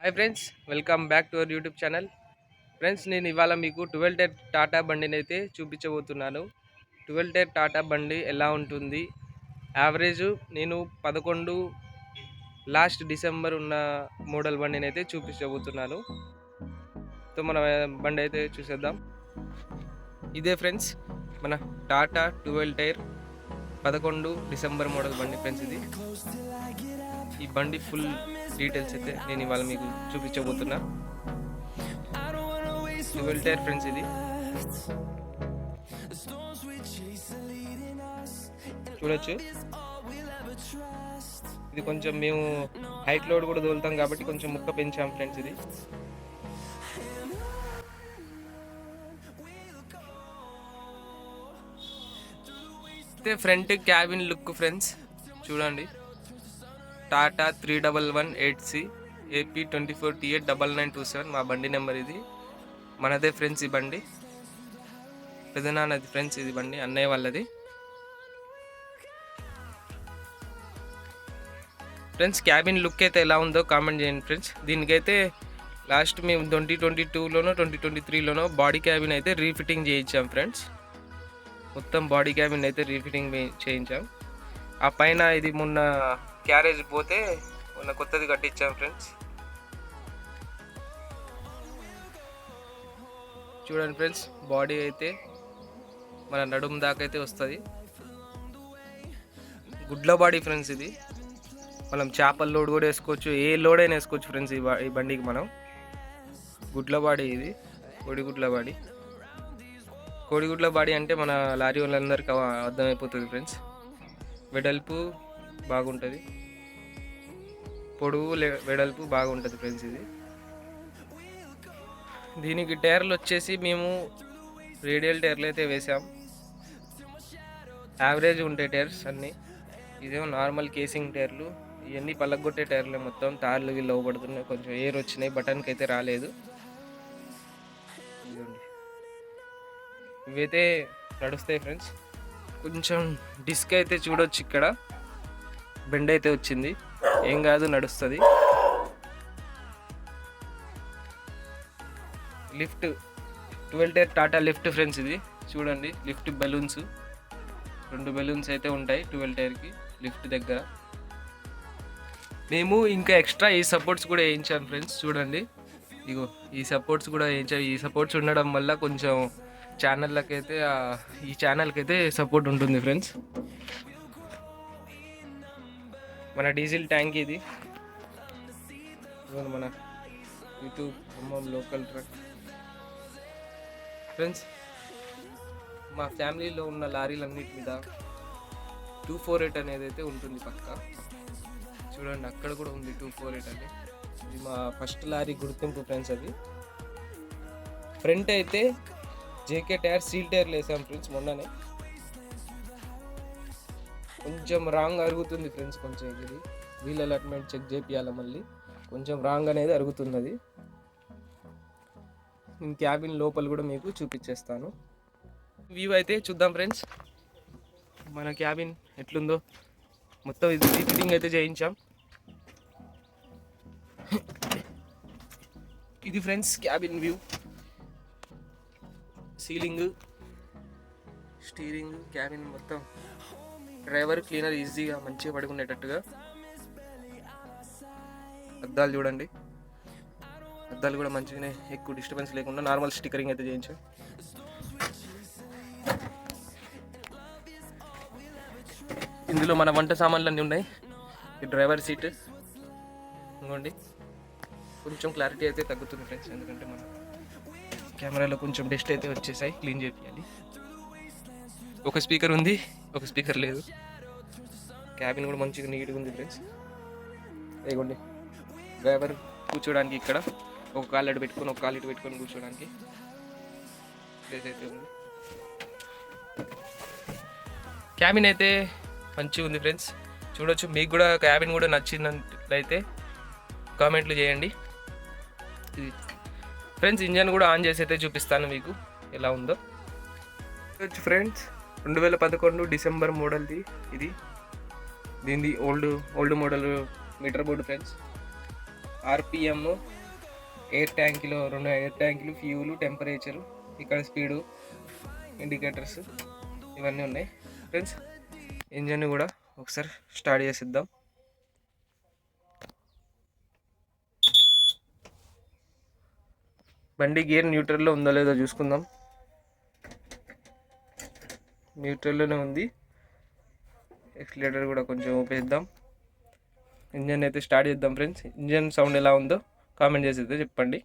Hi friends welcome back to our YouTube channel friends నేను ఇవాళ మీకు ట్వెల్వ్ టైర్ టాటా బండిని అయితే చూపించబోతున్నాను. ట్వెల్వ్ టైర్ టాటా బండి ఎలా ఉంటుంది? యావరేజ్ నేను పదకొండు లాస్ట్ డిసెంబర్ ఉన్న మోడల్ బండిని అయితే చూపించబోతున్నాను. సో మన బండి అయితే చూసేద్దాం. ఇదే ఫ్రెండ్స్ మన టాటా ట్వెల్వ్ టైర్ పదకొండు డిసెంబర్ మోడల్ బండి ఫ్రెండ్స్ ఇది ఈ బండి ఫుల్ డీటెయిల్స్ అయితే నేను ఇవాళ మీకు చూపించబోతున్నా. ట్వెల్వ్ టైర్ ఫ్రెండ్స్ ఇది. చూడొచ్చు. ఇది కొంచెం మేము హైట్ లోడ్ కూడా తోలుతాం కాబట్టి కొంచెం ముక్క పెంచాం ఫ్రెండ్స్ ఇది. అయితే ఫ్రంట్ క్యాబిన్ లుక్ ఫ్రెండ్స్. చూడండి. Tata three double one eight C AP twenty four T eight double nine two seven మా బండి నెంబర్ ఇది. మనదే ఫ్రెండ్స్ ఈ బండి. పెదనాన్నది ఫ్రెండ్స్ ఇది బండి అన్నయ్య వాళ్ళది. ఫ్రెండ్స్ క్యాబిన్ లుక్ అయితే ఎలా ఉందో కామెంట్ చేయండి ఫ్రెండ్స్. దీనికైతే లాస్ట్ మేము ట్వంటీ ట్వంటీ టూలోనో ట్వంటీ ట్వంటీ త్రీలోనో బాడీ క్యాబిన్ అయితే రీఫిట్టింగ్ చేయించాం ఫ్రెండ్స్. మొత్తం బాడీ క్యాబిన్ అయితే రీఫిటింగ్ చేయించాం. ఆ పైన ఇది మొన్న క్యారేజ్ పోతే మొన్న కొత్తది కట్టించాం ఫ్రెండ్స్ చూడండి ఫ్రెండ్స్ బాడీ అయితే మన నడుము దాకా అయితే వస్తుంది. గుడ్ల బాడీ ఫ్రెండ్స్ ఇది. మనం చేపల లోడ్ కూడా వేసుకోవచ్చు ఏ లోడ్ అయినా వేసుకోవచ్చు ఫ్రెండ్స్ ఈ ఈ బండికి మనం. గుడ్ల బాడీ ఇది కోడిగుడ్ల బాడీ కోడిగుడ్ల బాడీ అంటే మన లారీ వాళ్ళందరికీ అవ- అర్థమైపోతుంది ఫ్రెండ్స్. వెడల్పు బాగుంటుంది. పొడవు లే- వెడల్పు బాగుంటుంది ఫ్రెండ్స్ ఇది. దీనికి టైర్లు వచ్చేసి మేము రేడియల్ టైర్లు అయితే వేసాం యావరేజ్ ఉంటాయి టైర్స్ అన్నీ. ఇదేమో నార్మల్ కేసింగ్ టైర్లు. ఇవన్నీ పల్లగొట్టే టైర్లు మొత్తం. తార్లు గిల్ల పడుతున్నాయి కొంచెం ఎయిర్ వచ్చినాయి. బటన్కి అయితే రాలేదు. ఇవైతే నడుస్తాయి ఫ్రెండ్స్. కొంచెం డిస్క్ అయితే చూడొచ్చు ఇక్కడ. బెండ్ అయితే వచ్చింది. ఏం కాదు నడుస్తుంది. Lift twelve tyre Tata lift friends ఇది. చూడండి లిఫ్ట్ బెలూన్స్. రెండు బెలూన్స్ అయితే ఉంటాయి ట్వెల్వ్ టైర్కి లిఫ్ట్ దగ్గర. మేము ఇంకా ఎక్స్ట్రా ఈ సపోర్ట్స్ కూడా వేయించాం ఫ్రెండ్స్. చూడండి. ఇగో ఈ సపోర్ట్స్ కూడా వేయించాం. ఈ సపోర్ట్స్ ఉండడం వల్ల కొంచెం ఛానళ్ళకి అయితే ఈ ఛానల్కి అయితే సపోర్ట్ ఉంటుంది ఫ్రెండ్స్ మన డీజిల్ ట్యాంక్ ఇది. మన YouTube Khammam local truck. Friends మా ఫ్యామిలీలో ఉన్న లారీలన్నిటి మీద టూ ఫోర్ ఎయిట్ అనేది అయితే ఉంటుంది పక్క. చూడండి అక్కడ కూడా ఉంది టూ ఫోర్ ఎయిట్ అని. ఇది మా ఫస్ట్ లారీ గుర్తింపు ఫ్రెండ్స్ అది. ఫ్రంట్ అయితే జేకే టైర్ సీల్ టైర్లు వేసాం ఫ్రెండ్స్ మొన్ననే. కొంచెం రాంగ్ అరుగుతుంది ఫ్రెండ్స్ కొంచెం ఇది. వీల్ అలాట్మెంట్ చెక్ చేపియాలి మళ్ళీ. కొంచెం రాంగ్ అనేది అరుగుతుంది అది నేను క్యాబిన్ లోపల కూడా మీకు చూపించేస్తాను వ్యూ అయితే చూద్దాం ఫ్రెండ్స్. మన క్యాబిన్ ఎట్లుందో. మొత్తం ఇది రీఫిటింగ్ అయితే చేయించాం. ఇది friends cabin view ceiling steering cabin మొత్తం డ్రైవర్ క్లీనర్ ఈజీగా మంచిగా పడుకునేటట్టుగా. అద్దాలు చూడండి. అద్దాలు కూడా మంచిగానే ఎక్కువ డిస్టర్బెన్స్ లేకుండా నార్మల్ స్టిక్కరింగ్ అయితే చేయించు. ఇందులో మన వంట సామాన్లు అన్నీ ఉన్నాయి. ఈ డ్రైవర్ సీట్. ఇంకోండి. కొంచెం క్లారిటీ అయితే తగ్గుతుంది ఫ్రెండ్స్ ఎందుకంటే మనం కెమెరాలో కొంచెం డస్ట్ అయితే వచ్చేసాయి. క్లీన్ చేయాలి ఒక స్పీకర్ ఉంది ఒక స్పీకర్ లేదు. క్యాబిన్ కూడా మంచిగా నీట్గా ఉంది ఫ్రెండ్స్. ఇదిగోండి. డ్రైవర్ కూర్చోడానికి ఇక్కడ ఒక కాలు అటు పెట్టుకొని ఒక కాలు ఇటు పెట్టుకొని కూర్చోడానికి ప్లేస్ అయితే ఉంది. క్యాబిన్ అయితే మంచిగా ఉంది ఫ్రెండ్స్. చూడొచ్చు. మీకు కూడా క్యాబిన్ కూడా నచ్చినట్లయితే కామెంట్లు చేయండి. ఇది ఫ్రెండ్స్ ఇంజన్ కూడా ఆన్ చేసి అయితే చూపిస్తాను మీకు. ఎలా ఉందో. ఫ్రెండ్స్ రెండు వేల పదకొండు డిసెంబర్ మోడల్ది ఇది. దీనిది old old model meter board friends RPM air ట్యాంకులో రెండు ఎయిర్ ట్యాంకులు ఫ్యూలు టెంపరేచరు ఇక్కడ స్పీడు ఇండికేటర్స్ ఇవన్నీ ఉన్నాయి. ఫ్రెండ్స్ ఇంజన్ కూడా ఒకసారి స్టార్ట్ చేసిద్దాం. బండి గేర్ న్యూట్రల్లో ఉందో లేదో చూసుకుందాం. న్యూట్రల్లోనే ఉంది. ఎక్స్లేటర్ కూడా కొంచెం ఊపేద్దాం. ఇంజన్ అయితే స్టార్ట్ చేద్దాం ఫ్రెండ్స్. ఇంజన్ సౌండ్ ఎలా ఉందో కామెంట్ చేసి అయితే చెప్పండి.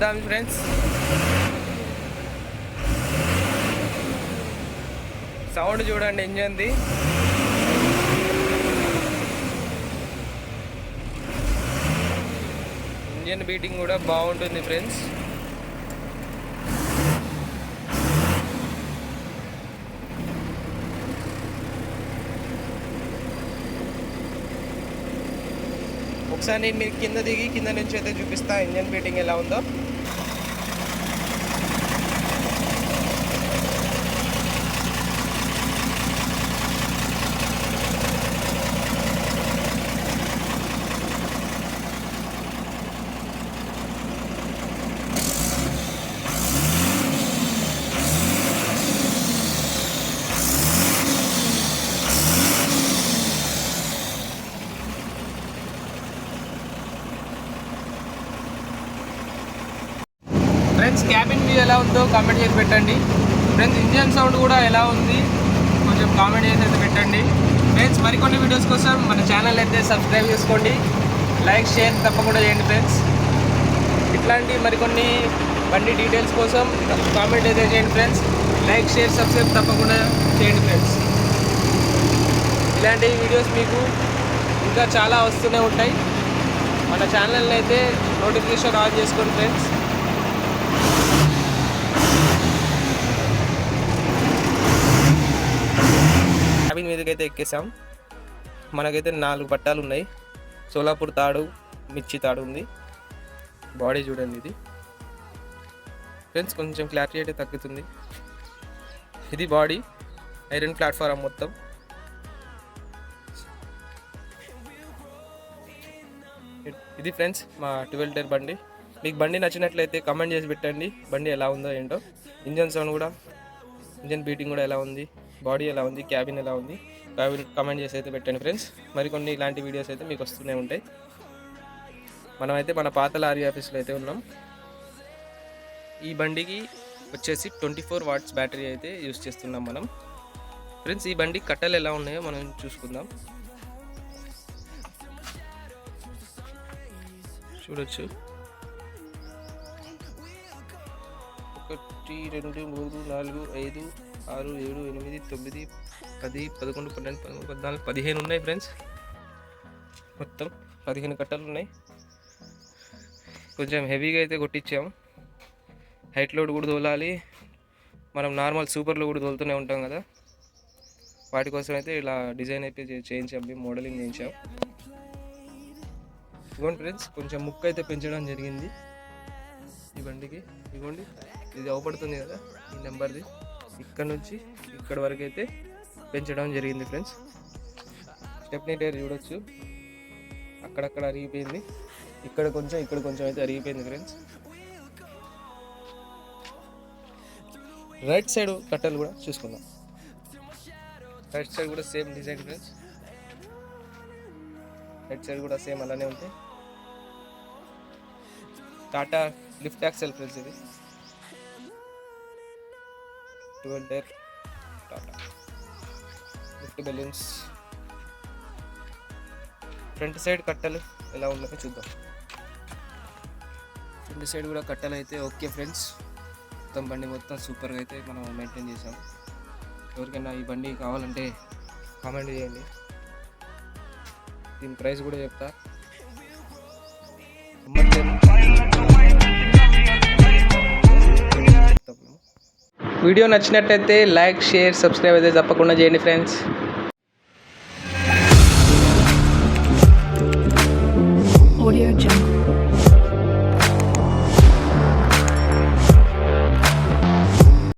ఎక్సిలేటర్ ఫ్రెండ్స్ సౌండ్ చూడండి ఇంజన్ది ఇంజన్ బీటింగ్ కూడా బాగుంటుంది ఫ్రెండ్స్ ఒకసారి నేను మీరు కింద దిగి కింద నుంచి అయితే చూపిస్తా ఇంజన్ బీటింగ్ ఎలా ఉందో ఫ్రెండ్స్ క్యాబిన్ వ్యూ ఎలా ఉందో కామెంట్ చేసి పెట్టండి. ఫ్రెండ్స్ ఇంజన్ సౌండ్ కూడా ఎలా ఉంది? కొంచెం కామెంట్ చేసి అయితే పెట్టండి. ఫ్రెండ్స్ మరికొన్ని వీడియోస్ కోసం మన ఛానల్ అయితే సబ్స్క్రైబ్ చేసుకోండి. లైక్ షేర్ తప్పకుండా చేయండి ఫ్రెండ్స్. ఇట్లాంటి మరికొన్ని బండి డీటెయిల్స్ కోసం కామెంట్ అయితే చేయండి ఫ్రెండ్స్. లైక్ షేర్ సబ్స్క్రైబ్ తప్పకుండా చేయండి ఫ్రెండ్స్. ఇలాంటి వీడియోస్ మీకు ఇంకా చాలా వస్తూనే ఉంటాయి. మన ఛానల్ని అయితే నోటిఫికేషన్ ఆన్ చేసుకోండి ఫ్రెండ్స్. క్యాబిన్ అయితే ఎక్కేసాం. మనకైతే నాలుగు పట్టాలు ఉన్నాయి. సోలాపూర్ తాడు మిర్చి తాడు ఉంది. బాడీ చూడండి ఇది. ఫ్రెండ్స్ కొంచెం క్లారిటీ అయితే తగ్గుతుంది. ఇది బాడీ ఐరన్ ప్లాట్ఫారం మొత్తం. ఇది ఫ్రెండ్స్ మా ట్వెల్వ్ టైర్ బండి. మీకు బండి నచ్చినట్లయితే కమెంట్ చేసి పెట్టండి. బండి ఎలా ఉందో ఏంటో. ఇంజన్ సౌండ్ కూడా ఇంజన్ బీటింగ్ కూడా ఎలా ఉంది. బాడీ ఎలా ఉంది క్యాబిన్ ఎలా ఉంది క్యాబిన్ కమెంట్ చేసి అయితే పెట్టండి ఫ్రెండ్స్ మరికొన్ని ఇలాంటి వీడియోస్ అయితే మీకు వస్తూనే ఉంటాయి. మనమైతే మన పాత లారీ ఆఫీస్లో అయితే ఉన్నాం. ఈ బండికి వచ్చేసి ట్వంటీ ఫోర్ వాట్స్ బ్యాటరీ అయితే యూస్ చేస్తున్నాం మనం. ఫ్రెండ్స్ ఈ బండి కట్టలు ఎలా ఉన్నాయో మనం చూసుకుందాం. చూడొచ్చు. ఒకటి రెండు మూడు నాలుగు ఐదు ఆరు ఏడు ఎనిమిది తొమ్మిది పది పదకొండు పన్నెండు పదమూడు పద్నాలుగు పదిహేను ఉన్నాయి ఫ్రెండ్స్ మొత్తం పదిహేను కట్టలు ఉన్నాయి. కొంచెం హెవీగా అయితే కొట్టించాము హైట్ లోడ్ కూడా తోలాలి. మనం నార్మల్ సూపర్లో కూడా తోలుతూనే ఉంటాం కదా. వాటి కోసం అయితే ఇలా డిజైన్ అయితే చేయించాం మేము మోడలింగ్ చేయించాం. ఇదిగోండి ఫ్రెండ్స్ కొంచెం ముక్క అయితే పెంచడం జరిగింది. ఈ బండికి ఇదిగోండి ఇది అవపడుతుంది కదా ఈ నెంబర్ది ఇక్కడ నుంచి ఇక్కడ వరకు అయితే పెంచడం జరిగింది ఫ్రెండ్స్. స్టెప్నీ టైర్ చూడొచ్చు. అక్కడక్కడ అరిగిపోయింది. ఇక్కడ కొంచెం ఇక్కడ కొంచెం అయితే అరిగిపోయింది ఫ్రెండ్స్. రైట్ సైడ్ కట్టలు కూడా చూసుకుందాం. రైట్ సైడ్ కూడా same design friends. Right side కూడా సేమ్ అలానే ఉంటాయి టాటా లిఫ్ట్ యాక్సెల్ ఫ్రెండ్స్ ఇది. Twelve tyre Tata lift balloons front side కట్టలు ఎలా ఉన్నాయో చూద్దాం. ఫ్రంట్ సైడ్ కూడా కట్టలు అయితే ఓకే ఫ్రెండ్స్ మొత్తం బండి మొత్తం సూపర్గా అయితే మనం మెయింటైన్ చేసాం ఎవరికైనా ఈ బండి కావాలంటే కామెంట్ చేయండి. దీని ప్రైస్ కూడా చెప్తా. వీడియో నచ్చినట్టయితే లైక్ షేర్ సబ్స్క్రైబ్ అయితే తప్పకుండా చేయండి ఫ్రెండ్స్.